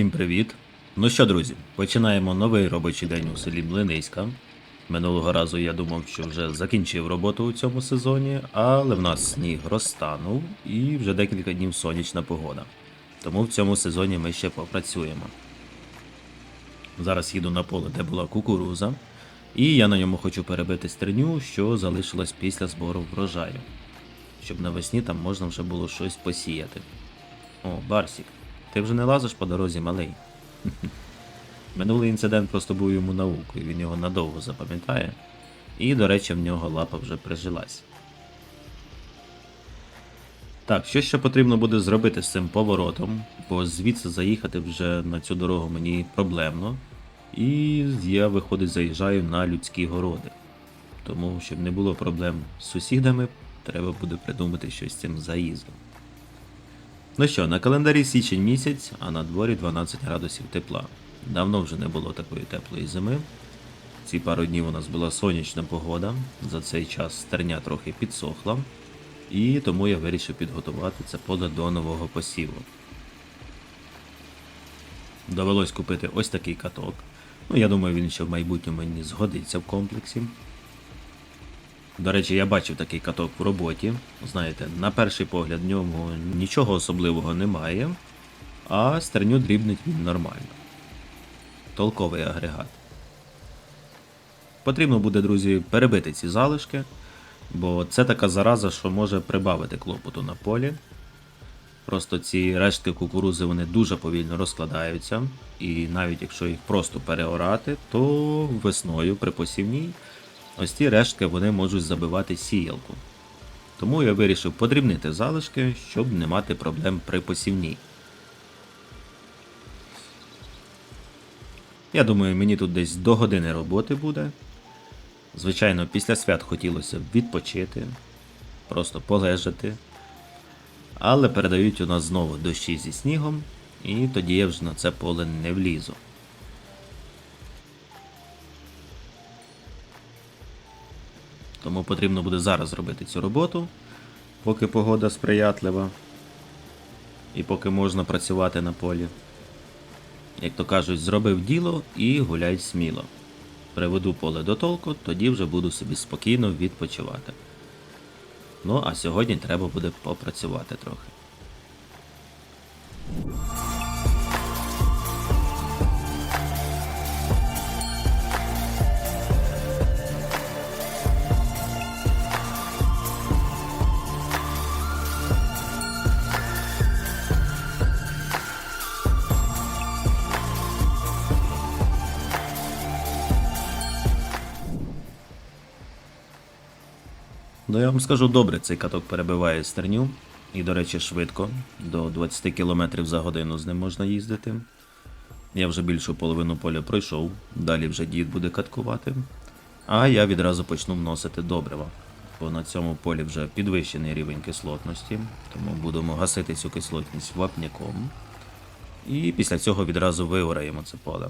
Всім привіт! Ну що, друзі, починаємо новий робочий день у селі Млиниська. Минулого разу я думав, що вже закінчив роботу у цьому сезоні, але в нас сніг розтанув і вже декілька днів сонячна погода. Тому в цьому сезоні ми ще попрацюємо. Зараз їду на поле, де була кукуруза, і я на ньому хочу перебити стерню, що залишилась після збору врожаю, щоб навесні там можна вже було щось посіяти. О, Барсік, ти вже не лазиш по дорозі, малий. Минулий інцидент просто був йому наукою, він його надовго запам'ятає. І, до речі, в нього лапа вже прижилась. Так, що ще потрібно буде зробити з цим поворотом, бо звідси заїхати вже на цю дорогу мені проблемно. І я, виходить, заїжджаю на людські городи. Тому, щоб не було проблем з сусідами, треба буде придумати щось з цим заїздом. Ну що, на календарі січень місяць, а на дворі 12 градусів тепла. Давно вже не було такої теплої зими. Ці пару днів у нас була сонячна погода. За цей час стерня трохи підсохла, і тому я вирішив підготувати це поле до нового посіву. Довелось купити ось такий каток. Ну, я думаю, він ще в майбутньому мені згодиться в комплексі. До речі, я бачив такий каток в роботі. Знаєте, на перший погляд в ньому нічого особливого немає, а стерню дрібнить він нормально. Толковий агрегат. Потрібно буде, друзі, перебити ці залишки, бо це така зараза, що може прибавити клопоту на полі. Просто ці рештки кукурузи вони дуже повільно розкладаються, і навіть якщо їх просто переорати, то весною при посівній ось ці рештки вони можуть забивати сіялку. Тому я вирішив подрібнити залишки, щоб не мати проблем при посівній. Я думаю, мені тут десь до години роботи буде. Звичайно, після свят хотілося б відпочити, просто полежати. Але передають у нас знову дощі зі снігом, і тоді я вже на це поле не влізу. Тому потрібно буде зараз зробити цю роботу, поки погода сприятлива і поки можна працювати на полі. Як то кажуть, зробив діло і гуляй сміло. Приведу поле до толку, тоді вже буду собі спокійно відпочивати. Ну, а сьогодні треба буде попрацювати трохи. Ну, я вам скажу добре, цей каток перебиває стерню. І, до речі, швидко. До 20 км за годину з ним можна їздити. Я вже більшу половину поля пройшов, далі вже дід буде каткувати. А я відразу почну вносити добрива. Бо на цьому полі вже підвищений рівень кислотності, тому будемо гасити цю кислотність вапняком. І після цього відразу виораємо це поле.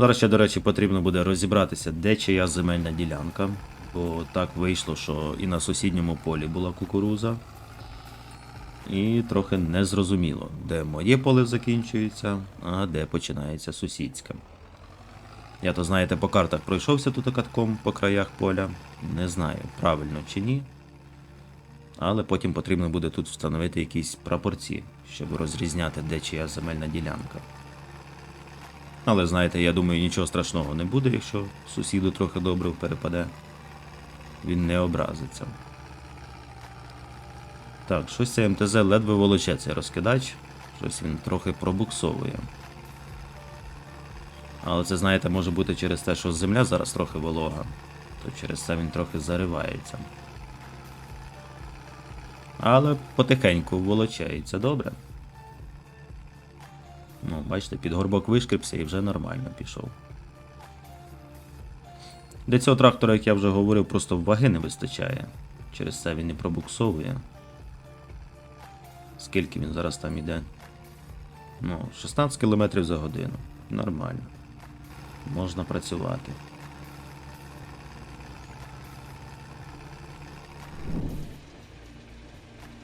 Зараз ще, до речі, потрібно буде розібратися, де чия земельна ділянка, бо так вийшло, що і на сусідньому полі була кукуруза. І трохи незрозуміло, де моє поле закінчується, а де починається сусідське. Я то, знаєте, по картах пройшовся тут катком по краях поля. Не знаю, правильно чи ні. Але потім потрібно буде тут встановити якісь прапорці, щоб розрізняти, де чия земельна ділянка. Але знаєте, я думаю, нічого страшного не буде, якщо сусіду трохи добре перепаде. Він не образиться. Так, щось це МТЗ ледве волоче цей розкидач. Щось він трохи пробуксовує. Але це, знаєте, може бути через те, що земля зараз трохи волога, то через це він трохи заривається. Але потихеньку волочається добре. Ну, бачите, під горбок вишкріпся і вже нормально пішов. Для цього трактора, як я вже говорив, просто ваги не вистачає. Через це він не пробуксовує. Скільки він зараз там іде? Ну, 16 км за годину. Нормально. Можна працювати.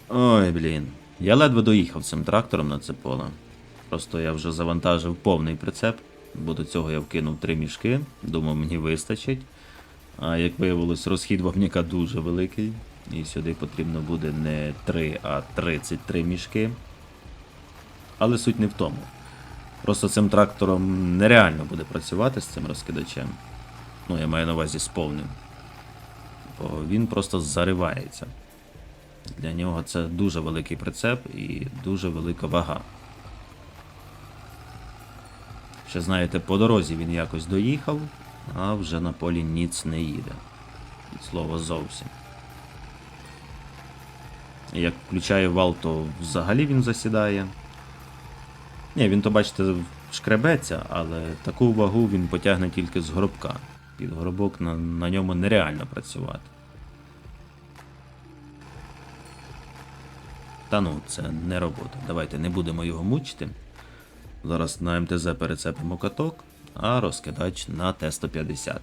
Ой, блін. Я ледве доїхав цим трактором на це поле. Просто я вже завантажив повний прицеп, бо до цього я вкинув три мішки, думав, мені вистачить. А як виявилось, розхід вапняка дуже великий, і сюди потрібно буде не 3, а 33 мішки. Але суть не в тому. Просто цим трактором нереально буде працювати з цим розкидачем. Ну, я маю на увазі з повним. Бо він просто заривається. Для нього це дуже великий прицеп і дуже велика вага. Ще знаєте, по дорозі він якось доїхав, а вже на полі ніц не їде. Від слова зовсім. Як включаю вал, то взагалі він засідає. Ні, він то, бачите, шкребеться, але таку вагу він потягне тільки з горобка. Під горобок на, на ньому нереально працювати. Та ну, це не робота. Давайте не будемо його мучити. Зараз на МТЗ перецепимо каток, а розкидач на Т-150.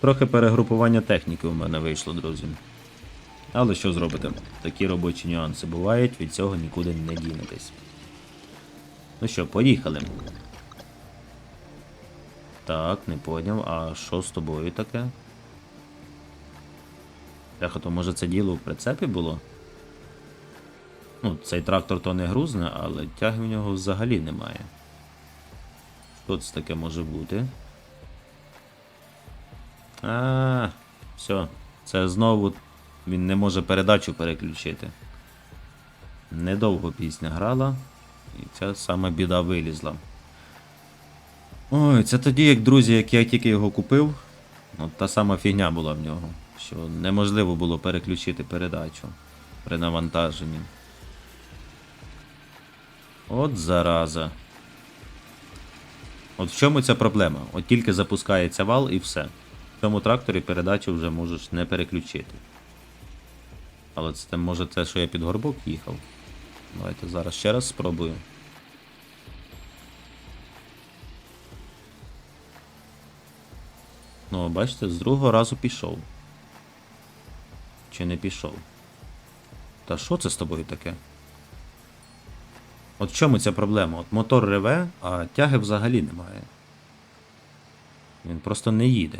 Трохи перегрупування техніки у мене вийшло, друзі. Але що зробите? Такі робочі нюанси бувають, від цього нікуди не дінетесь. Ну що, поїхали. Так, не поняв. А що з тобою таке? Бляха, то може це діло в прицепі було? Ну, цей трактор то не грузне, але тяги в нього взагалі немає. Що це таке може бути? А, все. Це знову він не може передачу переключити. Недовго пісня грала, і ця сама біда вилізла. Ой, це тоді, як друзі, як я тільки його купив, от та сама фігня була в нього, що неможливо було переключити передачу при навантаженні. От зараза. От в чому ця проблема? От тільки запускається вал і все. В цьому тракторі передачу вже можеш не переключити. Але це може те, що я під горбок їхав. Давайте зараз ще раз спробую. Ну, бачите, з другого разу пішов. Чи не пішов? Та що це з тобою таке? От в чому ця проблема? От мотор реве, а тяги взагалі немає. Він просто не їде.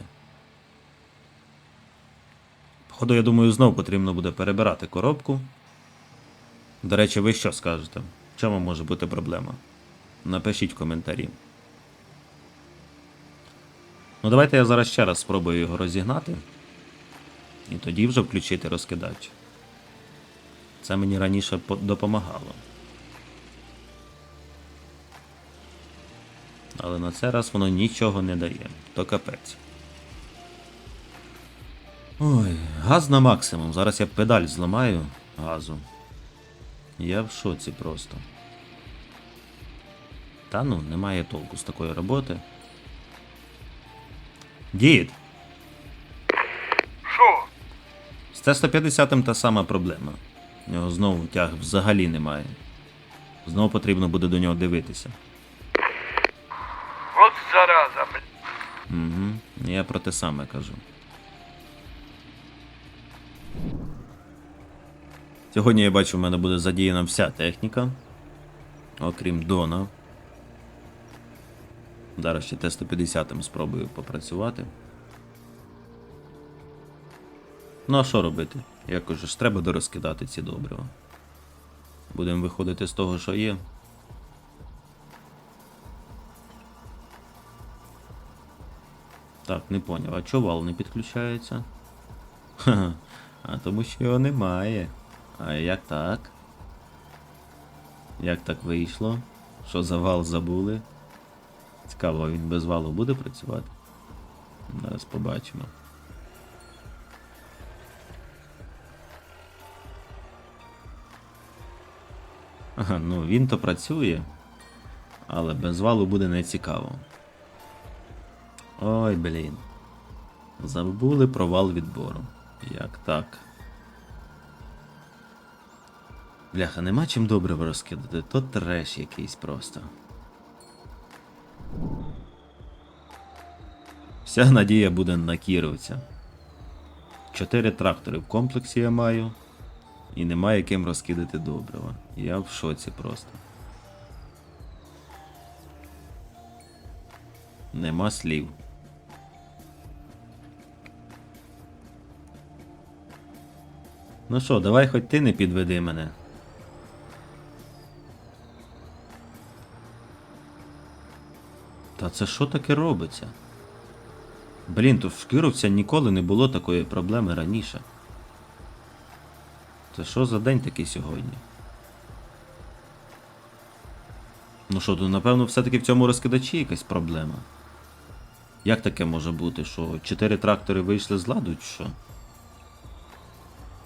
Походу, я думаю, знов потрібно буде перебирати коробку. До речі, ви що скажете? В чому може бути проблема? Напишіть в коментарі. Ну, давайте я зараз ще раз спробую його розігнати. І тоді вже включити розкидач. Це мені раніше допомагало. Але на цей раз воно нічого не дає. То капець. Ой, газ на максимум. Зараз я педаль зламаю газу. Я в шоці просто. Та ну, немає толку з такої роботи. Дід! Що? З Т-150 та сама проблема. У нього знову тяг взагалі немає. Знову потрібно буде до нього дивитися. Угу. Я про те саме кажу. Сьогодні я бачу, в мене буде задіяна вся техніка. Окрім Дона. Зараз ще Т-150 спробую попрацювати. Ну а що робити? Якось ж треба дорозкидати ці добрива. Будемо виходити з того, що є. Так, не поняв, а чого вал не підключається? Ха, а тому що його немає. А як так? Як так вийшло? Що за вал забули? Цікаво, він без валу буде працювати? Зараз побачимо. Ага, ну він то працює, але без валу буде нецікаво. Ой, блін. Забули про вал відбору. Як так? Бляха, нема чим добре розкидати, то треш якийсь просто. Вся надія буде на кіровця. Чотири трактори в комплексі я маю. І немає ким розкидати добрива. Я в шоці просто. Нема слів. Ну що, давай хоч ти не підведи мене. Та це що таке робиться? Блін, то в Шкіровця ніколи не було такої проблеми раніше. Це що за день такий сьогодні? Ну що, то напевно все-таки в цьому розкидачі якась проблема. Як таке може бути, що чотири трактори вийшли з ладу, чи що?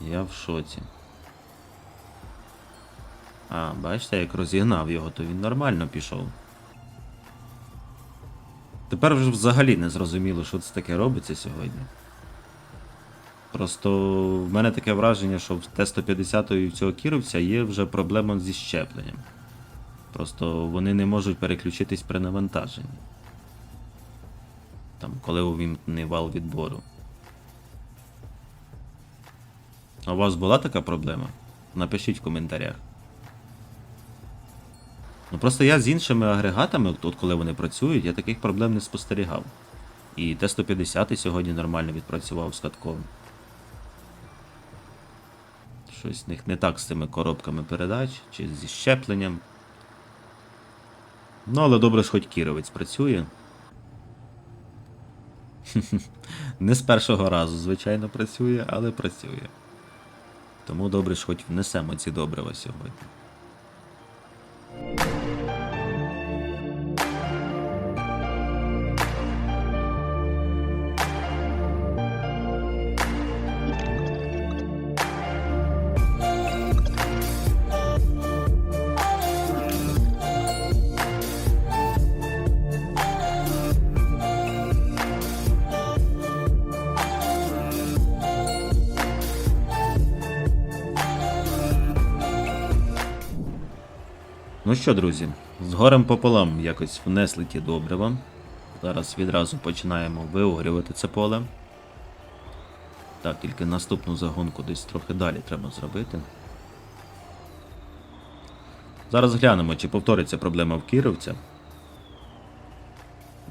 Я в шоці. А, бачите, як розігнав його, то він нормально пішов. Тепер вже взагалі не зрозуміло, що це таке робиться сьогодні. Просто в мене таке враження, що в Т-150 і в цього кіровця є вже проблема зі щепленням. Просто вони не можуть переключитись при навантаженні. Там, коли увімкнений вал відбору. А у вас була така проблема? Напишіть в коментарях. Ну просто я з іншими агрегатами, от коли вони працюють, я таких проблем не спостерігав. І Т-150 сьогодні нормально відпрацював з катковим. Щось в них не так з цими коробками передач чи зі щепленням. Ну, але добре ж хоч кіровець працює. Не з першого разу, звичайно, працює, але працює. Тому добре ж хоч внесемо ці добрива сьогодні. Ну що, друзі, з горем пополам якось внесли ті добрива. Зараз відразу починаємо виогрювати це поле. Так, тільки наступну загонку десь трохи далі треба зробити. Зараз глянемо, чи повториться проблема в Кіровця.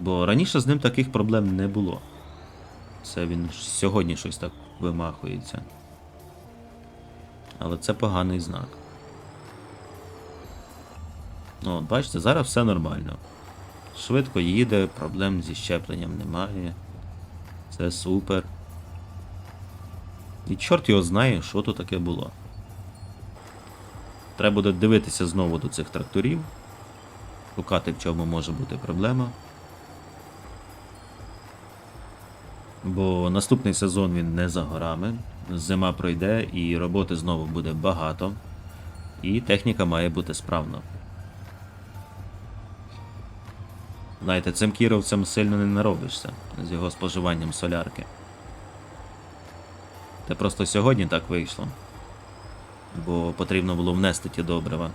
Бо раніше з ним таких проблем не було. Це він сьогодні щось так вимахується. Але це поганий знак. Ну, от, бачите, зараз все нормально. Швидко їде, проблем зі щепленням немає. Це супер. І чорт його знає, що то таке було. Треба буде дивитися знову до цих тракторів, шукати, в чому може бути проблема. Бо наступний сезон він не за горами. Зима пройде і роботи знову буде багато. І техніка має бути справна. Знаєте, цим кіровцем сильно не наробишся з його споживанням солярки. Це просто сьогодні так вийшло. Бо потрібно було внести ті добрива.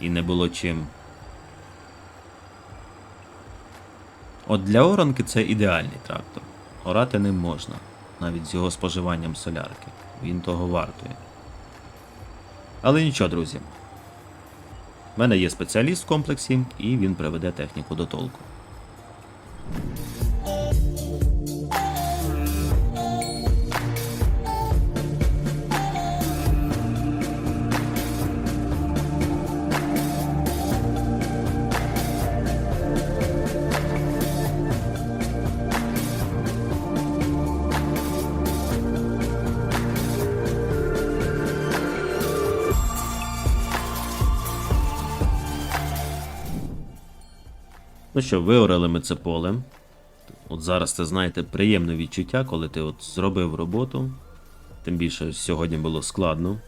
І не було чим. От для оранки це ідеальний трактор. Орати ним можна, навіть з його споживанням солярки. Він того вартує. Але нічого, друзі. Мене є спеціаліст в комплексі, і він приведе техніку до толку. Ну що, виорали ми це поле. От зараз це, знаєте, приємне відчуття, коли ти от зробив роботу. Тим більше сьогодні було складно.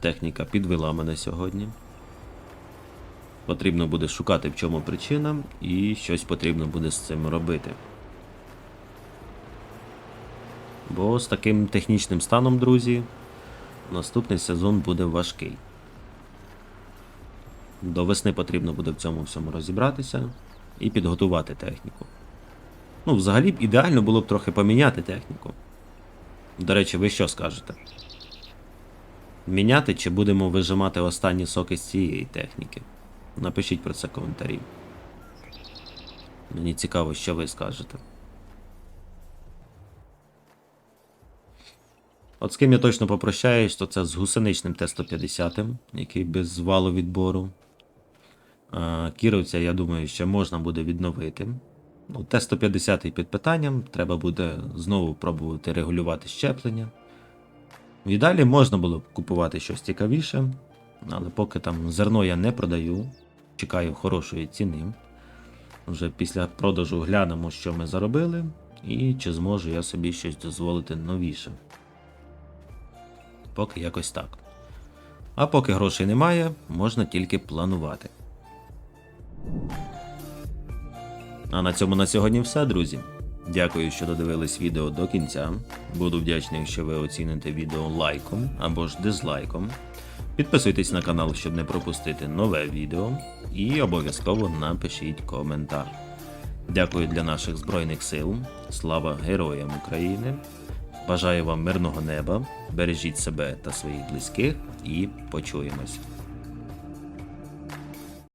Техніка підвела мене сьогодні. Потрібно буде шукати, в чому причина, і щось потрібно буде з цим робити. Бо з таким технічним станом, друзі, наступний сезон буде важкий. До весни потрібно буде в цьому всьому розібратися і підготувати техніку. Ну, взагалі б ідеально було б трохи поміняти техніку. До речі, ви що скажете? Міняти чи будемо вижимати останні соки з цієї техніки? Напишіть про це коментарі. Мені цікаво, що ви скажете. От з ким я точно попрощаюсь, то це з гусеничним Т-150, який без валу відбору. А, Кіровця, я думаю, ще можна буде відновити. Ну, Т-150 під питанням, треба буде знову пробувати регулювати щеплення. І далі можна було б купувати щось цікавіше, але поки там зерно я не продаю, чекаю хорошої ціни. Вже після продажу глянемо, що ми заробили, і чи зможу я собі щось дозволити новіше. Поки якось так. А поки грошей немає, можна тільки планувати. А на цьому на сьогодні все, друзі. Дякую, що додивились відео до кінця. Буду вдячний, якщо ви оціните відео лайком або ж дизлайком. Підписуйтесь на канал, щоб не пропустити нове відео. І обов'язково напишіть коментар. Дякую для наших Збройних сил. Слава Героям України. Бажаю вам мирного неба. Бережіть себе та своїх близьких і почуємось.